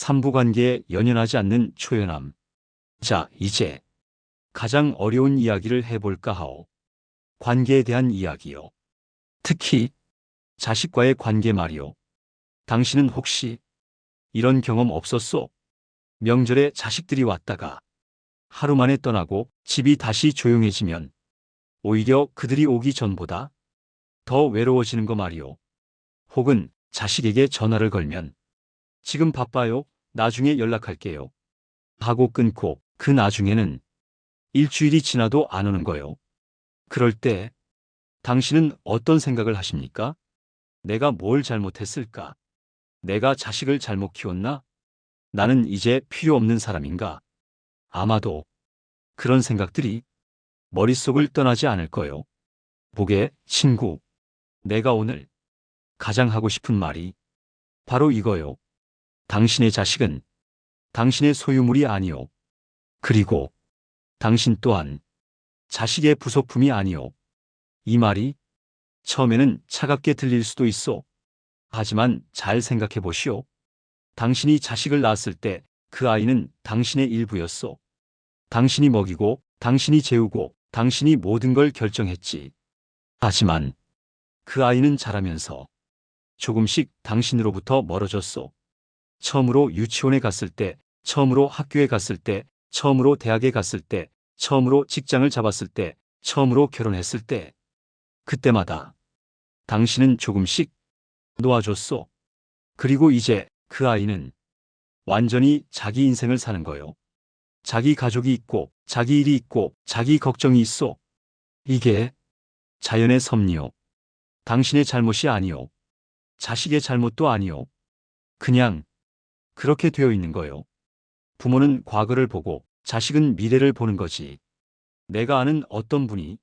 삼부관계에 연연하지 않는 초연함. 자, 이제 가장 어려운 이야기를 해볼까 하오. 관계에 대한 이야기요. 특히 자식과의 관계 말이요. 당신은 혹시 이런 경험 없었소? 명절에 자식들이 왔다가 하루 만에 떠나고 집이 다시 조용해지면 오히려 그들이 오기 전보다 더 외로워지는 거 말이오. 혹은 자식에게 전화를 걸면 지금 바빠요. 나중에 연락할게요. 하고 끊고 그 나중에는 일주일이 지나도 안 오는 거요. 그럴 때 당신은 어떤 생각을 하십니까? 내가 뭘 잘못했을까? 내가 자식을 잘못 키웠나? 나는 이제 필요 없는 사람인가? 아마도 그런 생각들이 머릿속을 떠나지 않을 거요. 보게, 친구. 내가 오늘 가장 하고 싶은 말이 바로 이거요. 당신의 자식은 당신의 소유물이 아니요. 그리고 당신 또한 자식의 부속품이 아니요. 이 말이 처음에는 차갑게 들릴 수도 있어. 하지만 잘 생각해 보시오. 당신이 자식을 낳았을 때 그 아이는 당신의 일부였소. 당신이 먹이고, 당신이 재우고, 당신이 모든 걸 결정했지. 하지만 그 아이는 자라면서 조금씩 당신으로부터 멀어졌소. 처음으로 유치원에 갔을 때, 처음으로 학교에 갔을 때, 처음으로 대학에 갔을 때, 처음으로 직장을 잡았을 때, 처음으로 결혼했을 때, 그때마다 당신은 조금씩 놓아줬소. 그리고 이제 그 아이는 완전히 자기 인생을 사는 거요. 자기 가족이 있고, 자기 일이 있고, 자기 걱정이 있어. 이게 자연의 섭리요. 당신의 잘못이 아니요. 자식의 잘못도 아니요. 그냥 그렇게 되어 있는 거요. 부모는 과거를 보고 자식은 미래를 보는 거지. 내가 아는 어떤 분이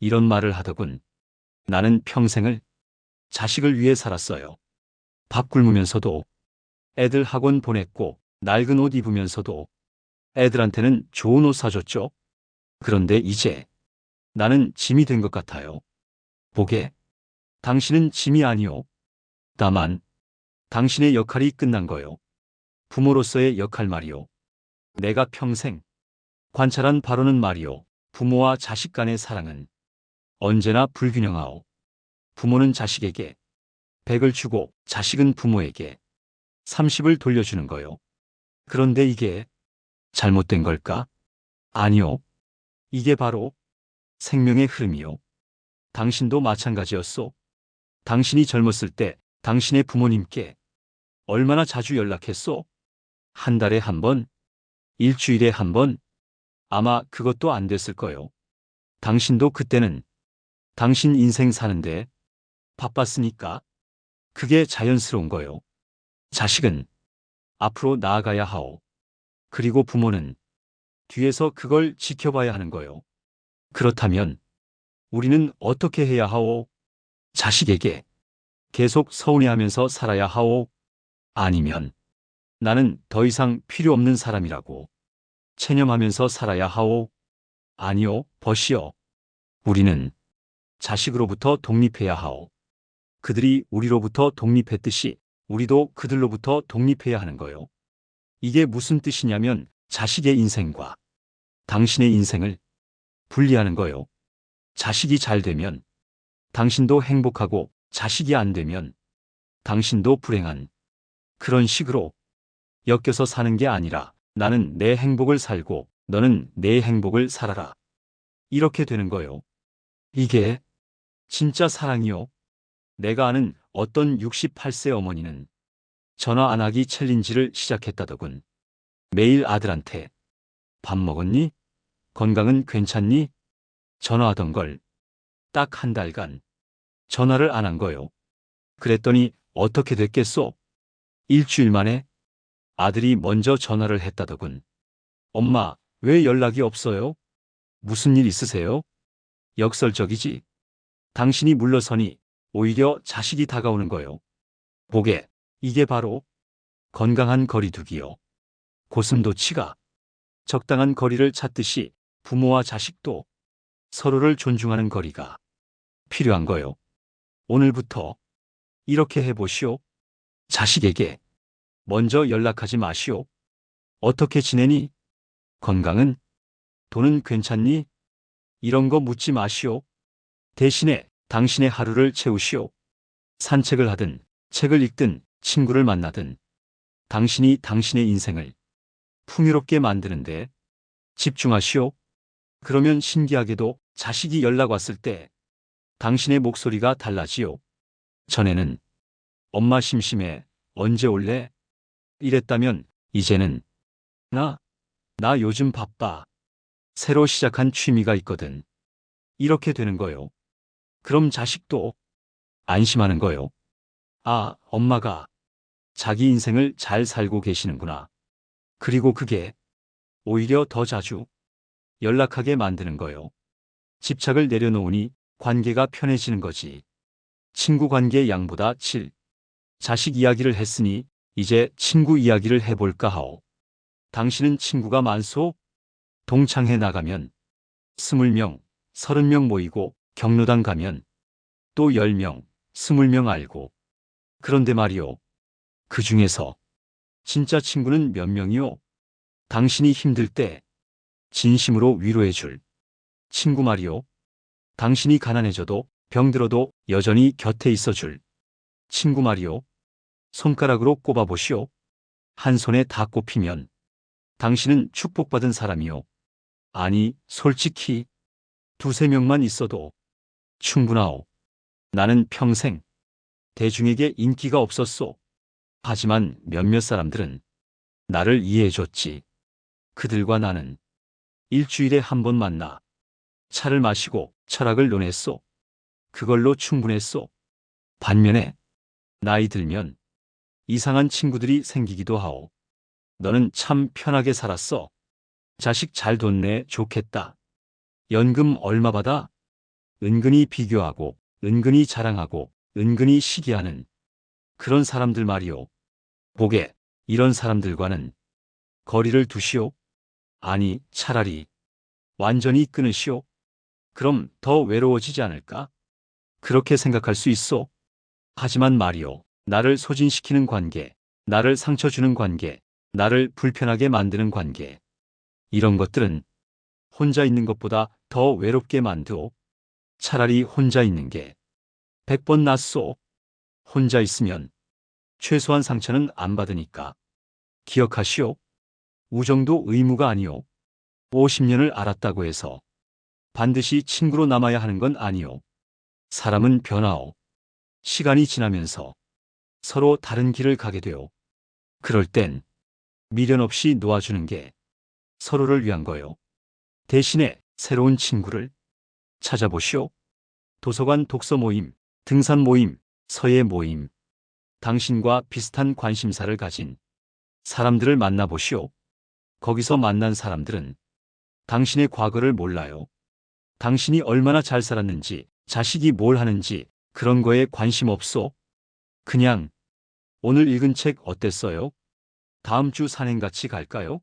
이런 말을 하더군. 나는 평생을 자식을 위해 살았어요. 밥 굶으면서도 애들 학원 보냈고 낡은 옷 입으면서도 애들한테는 좋은 옷 사줬죠. 그런데 이제 나는 짐이 된 것 같아요. 보게, 당신은 짐이 아니요. 다만 당신의 역할이 끝난 거요. 부모로서의 역할 말이요. 내가 평생 관찰한 바로는 말이요. 부모와 자식 간의 사랑은 언제나 불균형하오. 부모는 자식에게 100을 주고 자식은 부모에게 30을 돌려주는 거요. 그런데 이게 잘못된 걸까? 아니요. 이게 바로 생명의 흐름이요. 당신도 마찬가지였소. 당신이 젊었을 때 당신의 부모님께 얼마나 자주 연락했소? 한 달에 한 번? 일주일에 한 번? 아마 그것도 안 됐을 거요. 당신도 그때는 당신 인생 사는데 바빴으니까 그게 자연스러운 거요. 자식은 앞으로 나아가야 하오. 그리고 부모는 뒤에서 그걸 지켜봐야 하는 거요. 그렇다면 우리는 어떻게 해야 하오? 자식에게 계속 서운해하면서 살아야 하오? 아니면 나는 더 이상 필요 없는 사람이라고 체념하면서 살아야 하오? 아니요, 버시오. 우리는 자식으로부터 독립해야 하오. 그들이 우리로부터 독립했듯이 우리도 그들로부터 독립해야 하는 거요. 이게 무슨 뜻이냐면 자식의 인생과 당신의 인생을 분리하는 거요. 자식이 잘 되면 당신도 행복하고 자식이 안 되면 당신도 불행한 그런 식으로 엮여서 사는 게 아니라 나는 내 행복을 살고 너는 내 행복을 살아라. 이렇게 되는 거요. 이게 진짜 사랑이요. 내가 아는 어떤 68세 어머니는 전화 안 하기 챌린지를 시작했다더군. 매일 아들한테 밥 먹었니? 건강은 괜찮니? 전화하던 걸 딱 한 달간 전화를 안 한 거요. 그랬더니 어떻게 됐겠소? 일주일 만에 아들이 먼저 전화를 했다더군. 엄마, 왜 연락이 없어요? 무슨 일 있으세요? 역설적이지. 당신이 물러서니 오히려 자식이 다가오는 거요. 보게, 이게 바로 건강한 거리두기요. 고슴도치가 적당한 거리를 찾듯이 부모와 자식도 서로를 존중하는 거리가 필요한 거요. 오늘부터 이렇게 해보시오. 자식에게 먼저 연락하지 마시오. 어떻게 지내니? 건강은? 돈은 괜찮니? 이런 거 묻지 마시오. 대신에 당신의 하루를 채우시오. 산책을 하든, 책을 읽든, 친구를 만나든, 당신이 당신의 인생을 풍요롭게 만드는데 집중하시오. 그러면 신기하게도 자식이 연락 왔을 때 당신의 목소리가 달라지요. 전에는 엄마 심심해. 언제 올래? 이랬다면 이제는 나, 나 요즘 바빠. 새로 시작한 취미가 있거든. 이렇게 되는 거요. 그럼 자식도 안심하는 거요. 아, 엄마가 자기 인생을 잘 살고 계시는구나. 그리고 그게 오히려 더 자주 연락하게 만드는 거요. 집착을 내려놓으니 관계가 편해지는 거지. 친구 관계 양보다 7. 자식 이야기를 했으니 이제 친구 이야기를 해볼까 하오. 당신은 친구가 많소? 동창회 나가면 20명, 30명 모이고 경로당 가면 또 10명, 20명 알고. 그런데 말이오. 그 중에서 진짜 친구는 몇 명이오? 당신이 힘들 때 진심으로 위로해 줄 친구 말이오. 당신이 가난해져도 병들어도 여전히 곁에 있어 줄 친구 말이오. 손가락으로 꼽아보시오. 한 손에 다 꼽히면 당신은 축복받은 사람이오. 아니, 솔직히 두세 명만 있어도 충분하오. 나는 평생 대중에게 인기가 없었소. 하지만 몇몇 사람들은 나를 이해해줬지. 그들과 나는 일주일에 한 번 만나 차를 마시고 철학을 논했소. 그걸로 충분했소. 반면에 나이 들면 이상한 친구들이 생기기도 하오. 너는 참 편하게 살았어. 자식 잘 뒀네 좋겠다. 연금 얼마 받아? 은근히 비교하고, 은근히 자랑하고, 은근히 시기하는 그런 사람들 말이오. 보게, 이런 사람들과는 거리를 두시오. 아니, 차라리 완전히 끊으시오. 그럼 더 외로워지지 않을까? 그렇게 생각할 수 있어. 하지만 말이오. 나를 소진시키는 관계, 나를 상처 주는 관계, 나를 불편하게 만드는 관계. 이런 것들은 혼자 있는 것보다 더 외롭게 만드오. 차라리 혼자 있는 게 100번 낫소. 혼자 있으면 최소한 상처는 안 받으니까. 기억하시오. 우정도 의무가 아니오. 50년을 알았다고 해서 반드시 친구로 남아야 하는 건 아니오. 사람은 변화오. 시간이 지나면서 서로 다른 길을 가게 되오. 그럴 땐 미련 없이 놓아주는 게 서로를 위한 거요. 대신에 새로운 친구를 찾아보시오. 도서관 독서 모임, 등산 모임, 서예 모임. 당신과 비슷한 관심사를 가진 사람들을 만나보시오. 거기서 만난 사람들은 당신의 과거를 몰라요. 당신이 얼마나 잘 살았는지, 자식이 뭘 하는지 그런 거에 관심 없소. 그냥 오늘 읽은 책 어땠어요? 다음 주 산행 같이 갈까요?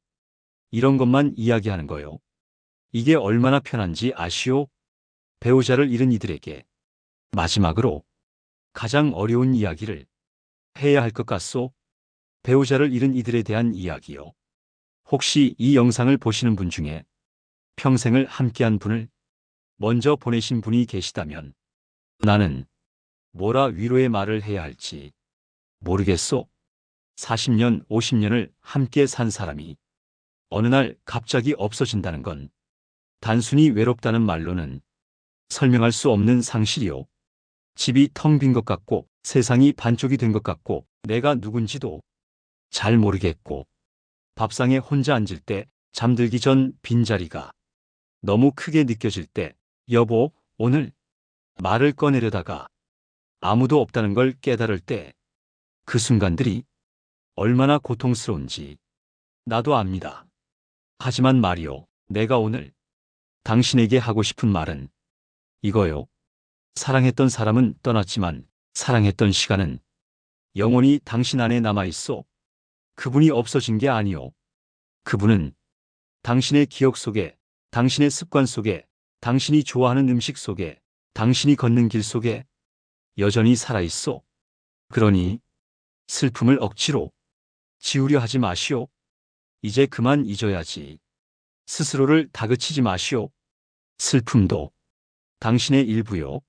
이런 것만 이야기하는 거요. 이게 얼마나 편한지 아시오? 배우자를 잃은 이들에게 마지막으로 가장 어려운 이야기를 해야 할 것 같소? 배우자를 잃은 이들에 대한 이야기요. 혹시 이 영상을 보시는 분 중에 평생을 함께한 분을 먼저 보내신 분이 계시다면 나는 뭐라 위로의 말을 해야 할지 모르겠소. 40년, 50년을 함께 산 사람이 어느 날 갑자기 없어진다는 건 단순히 외롭다는 말로는 설명할 수 없는 상실이요. 집이 텅 빈 것 같고 세상이 반쪽이 된 것 같고 내가 누군지도 잘 모르겠고 밥상에 혼자 앉을 때 잠들기 전 빈자리가 너무 크게 느껴질 때 여보, 오늘 말을 꺼내려다가 아무도 없다는 걸 깨달을 때 그 순간들이 얼마나 고통스러운지 나도 압니다. 하지만 말이요, 내가 오늘 당신에게 하고 싶은 말은 이거요. 사랑했던 사람은 떠났지만 사랑했던 시간은 영원히 당신 안에 남아있어. 그분이 없어진 게 아니요. 그분은 당신의 기억 속에, 당신의 습관 속에, 당신이 좋아하는 음식 속에, 당신이 걷는 길 속에 여전히 살아있어. 그러니 슬픔을 억지로 지우려 하지 마시오. 이제 그만 잊어야지. 스스로를 다그치지 마시오. 슬픔도 당신의 일부요.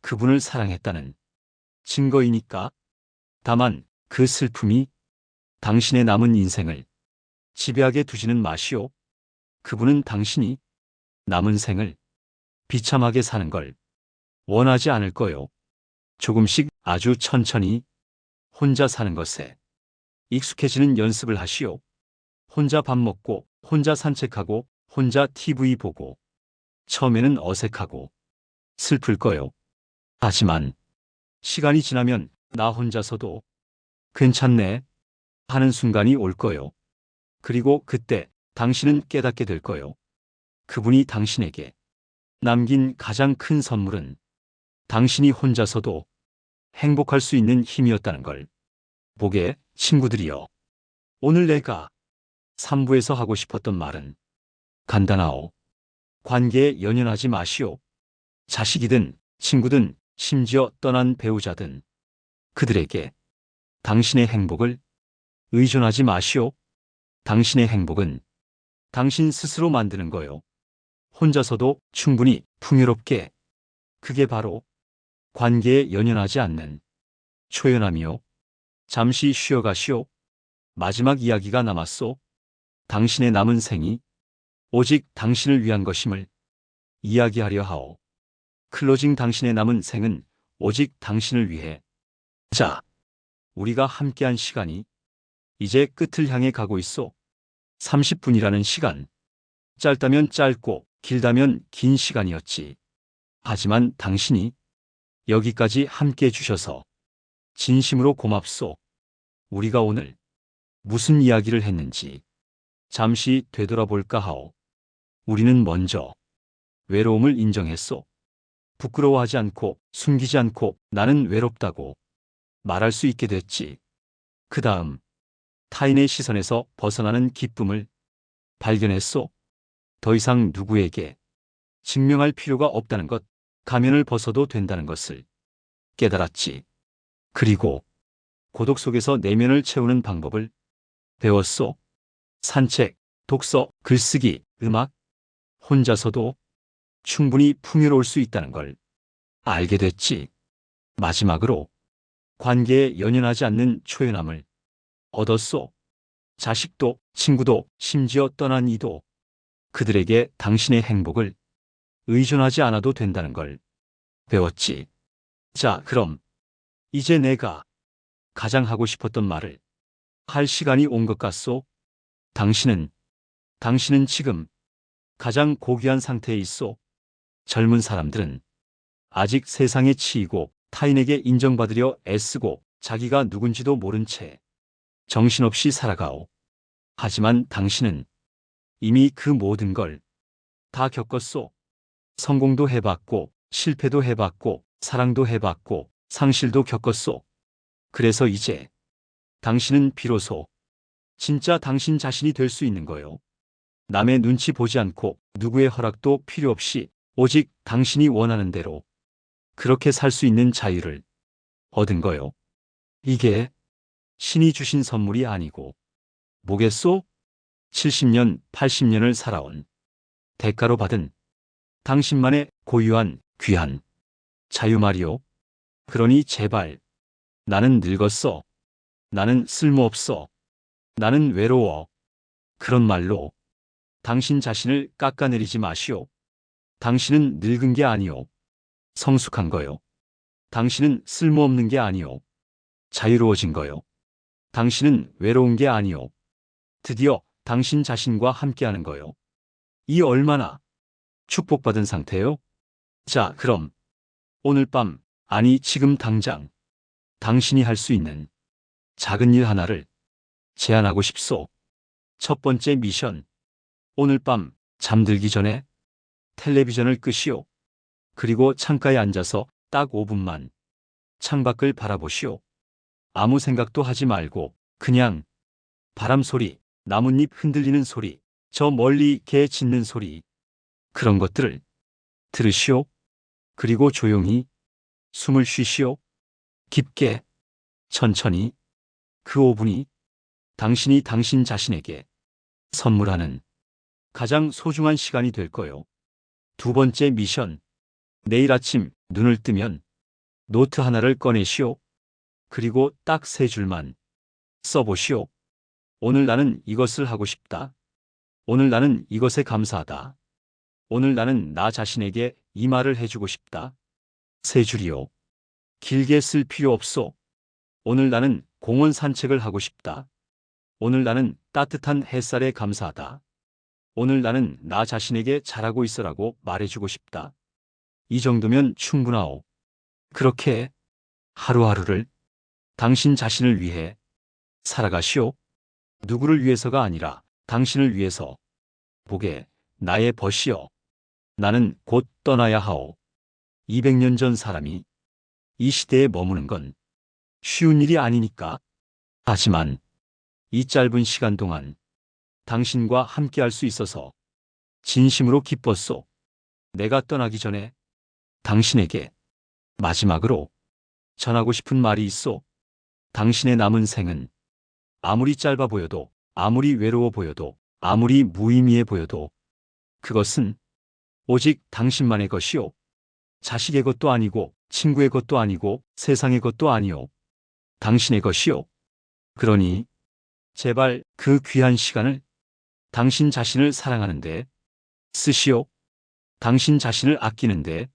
그분을 사랑했다는 증거이니까. 다만 그 슬픔이 당신의 남은 인생을 지배하게 두지는 마시오. 그분은 당신이 남은 생을 비참하게 사는 걸 원하지 않을 거요. 조금씩 아주 천천히 혼자 사는 것에 익숙해지는 연습을 하시오. 혼자 밥 먹고, 혼자 산책하고, 혼자 TV 보고. 처음에는 어색하고 슬플 거요. 하지만 시간이 지나면 나 혼자서도 괜찮네 하는 순간이 올 거요. 그리고 그때 당신은 깨닫게 될 거요. 그분이 당신에게 남긴 가장 큰 선물은 당신이 혼자서도 행복할 수 있는 힘이었다는 걸. 보게, 친구들이여. 오늘 내가 3부에서 하고 싶었던 말은 간단하오. 관계에 연연하지 마시오. 자식이든 친구든 심지어 떠난 배우자든 그들에게 당신의 행복을 의존하지 마시오. 당신의 행복은 당신 스스로 만드는 거요. 혼자서도 충분히 풍요롭게 그게 바로 관계에 연연하지 않는 초연함이요. 잠시 쉬어가시오. 마지막 이야기가 남았소. 당신의 남은 생이 오직 당신을 위한 것임을 이야기하려 하오. 클로징 당신의 남은 생은 오직 당신을 위해. 자, 우리가 함께한 시간이 이제 끝을 향해 가고 있소. 30분이라는 시간. 짧다면 짧고 길다면 긴 시간이었지. 하지만 당신이 여기까지 함께 해주셔서 진심으로 고맙소. 우리가 오늘 무슨 이야기를 했는지 잠시 되돌아볼까 하오. 우리는 먼저 외로움을 인정했소. 부끄러워하지 않고 숨기지 않고 나는 외롭다고 말할 수 있게 됐지. 그 다음 타인의 시선에서 벗어나는 기쁨을 발견했소. 더 이상 누구에게 증명할 필요가 없다는 것, 가면을 벗어도 된다는 것을 깨달았지. 그리고 고독 속에서 내면을 채우는 방법을 배웠소. 산책, 독서, 글쓰기, 음악, 혼자서도 충분히 풍요로울 수 있다는 걸 알게 됐지. 마지막으로 관계에 연연하지 않는 초연함을 얻었소. 자식도, 친구도, 심지어 떠난 이도 그들에게 당신의 행복을 의존하지 않아도 된다는 걸 배웠지. 자, 그럼 이제 내가 가장 하고 싶었던 말을 할 시간이 온 것 같소. 당신은, 당신은 지금 가장 고귀한 상태에 있소. 젊은 사람들은 아직 세상에 치이고 타인에게 인정받으려 애쓰고 자기가 누군지도 모른 채 정신없이 살아가오. 하지만 당신은 이미 그 모든 걸 다 겪었소. 성공도 해봤고, 실패도 해봤고, 사랑도 해봤고, 상실도 겪었소. 그래서 이제 당신은 비로소 진짜 당신 자신이 될 수 있는 거요. 남의 눈치 보지 않고 누구의 허락도 필요 없이 오직 당신이 원하는 대로 그렇게 살 수 있는 자유를 얻은 거요. 이게 신이 주신 선물이 아니고 뭐겠소? 70년, 80년을 살아온 대가로 받은 당신만의 고유한 귀한 자유 말이오. 그러니 제발 나는 늙었어. 나는 쓸모없어. 나는 외로워. 그런 말로 당신 자신을 깎아내리지 마시오. 당신은 늙은 게 아니오. 성숙한 거요. 당신은 쓸모없는 게 아니오. 자유로워진 거요. 당신은 외로운 게 아니오. 드디어 당신 자신과 함께하는 거요. 이 얼마나 축복받은 상태요? 자, 그럼 오늘 밤, 아니 지금 당장 당신이 할 수 있는 작은 일 하나를 제안하고 싶소. 첫 번째 미션. 오늘 밤 잠들기 전에 텔레비전을 끄시오. 그리고 창가에 앉아서 딱 5분만 창밖을 바라보시오. 아무 생각도 하지 말고 그냥 바람 소리, 나뭇잎 흔들리는 소리, 저 멀리 개 짖는 소리, 그런 것들을 들으시오. 그리고 조용히 숨을 쉬시오. 깊게, 천천히 그 5분이 당신이 당신 자신에게 선물하는 가장 소중한 시간이 될 거요. 두 번째 미션. 내일 아침 눈을 뜨면 노트 하나를 꺼내시오. 그리고 딱 세 줄만 써보시오. 오늘 나는 이것을 하고 싶다. 오늘 나는 이것에 감사하다. 오늘 나는 나 자신에게 이 말을 해주고 싶다. 세 줄이요. 길게 쓸 필요 없소. 오늘 나는 공원 산책을 하고 싶다. 오늘 나는 따뜻한 햇살에 감사하다. 오늘 나는 나 자신에게 잘하고 있어라고 말해주고 싶다. 이 정도면 충분하오. 그렇게 하루하루를 당신 자신을 위해 살아가시오. 누구를 위해서가 아니라 당신을 위해서. 보게 나의 벗이여. 나는 곧 떠나야 하오. 200년 전 사람이 이 시대에 머무는 건 쉬운 일이 아니니까. 하지만 이 짧은 시간 동안 당신과 함께 할 수 있어서 진심으로 기뻤소. 내가 떠나기 전에 당신에게 마지막으로 전하고 싶은 말이 있소. 당신의 남은 생은 아무리 짧아 보여도, 아무리 외로워 보여도, 아무리 무의미해 보여도 그것은 오직 당신만의 것이오. 자식의 것도 아니고, 친구의 것도 아니고, 세상의 것도 아니오. 당신의 것이오. 그러니, 제발 그 귀한 시간을 당신 자신을 사랑하는데 쓰시오. 당신 자신을 아끼는데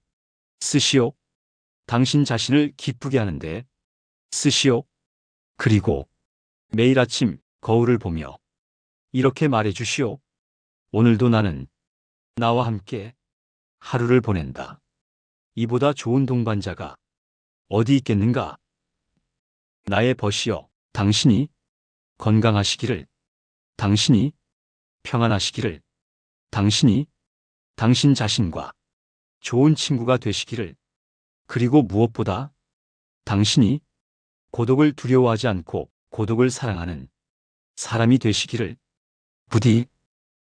쓰시오. 당신 자신을 기쁘게 하는데 쓰시오. 그리고 매일 아침 거울을 보며 이렇게 말해 주시오. 오늘도 나는 나와 함께 하루를 보낸다. 이보다 좋은 동반자가 어디 있겠는가? 나의 벗이여, 당신이 건강하시기를, 당신이 평안하시기를, 당신이 당신 자신과 좋은 친구가 되시기를, 그리고 무엇보다 당신이 고독을 두려워하지 않고 고독을 사랑하는 사람이 되시기를, 부디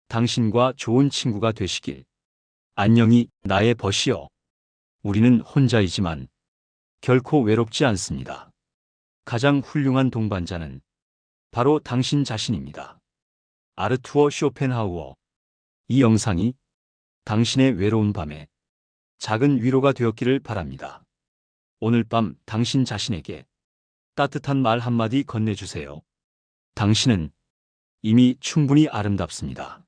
당신과 좋은 친구가 되시길. 안녕히 나의 벗이여. 우리는 혼자이지만 결코 외롭지 않습니다. 가장 훌륭한 동반자는 바로 당신 자신입니다. 아르투어 쇼펜하우어. 이 영상이 당신의 외로운 밤에 작은 위로가 되었기를 바랍니다. 오늘 밤 당신 자신에게 따뜻한 말 한마디 건네주세요. 당신은 이미 충분히 아름답습니다.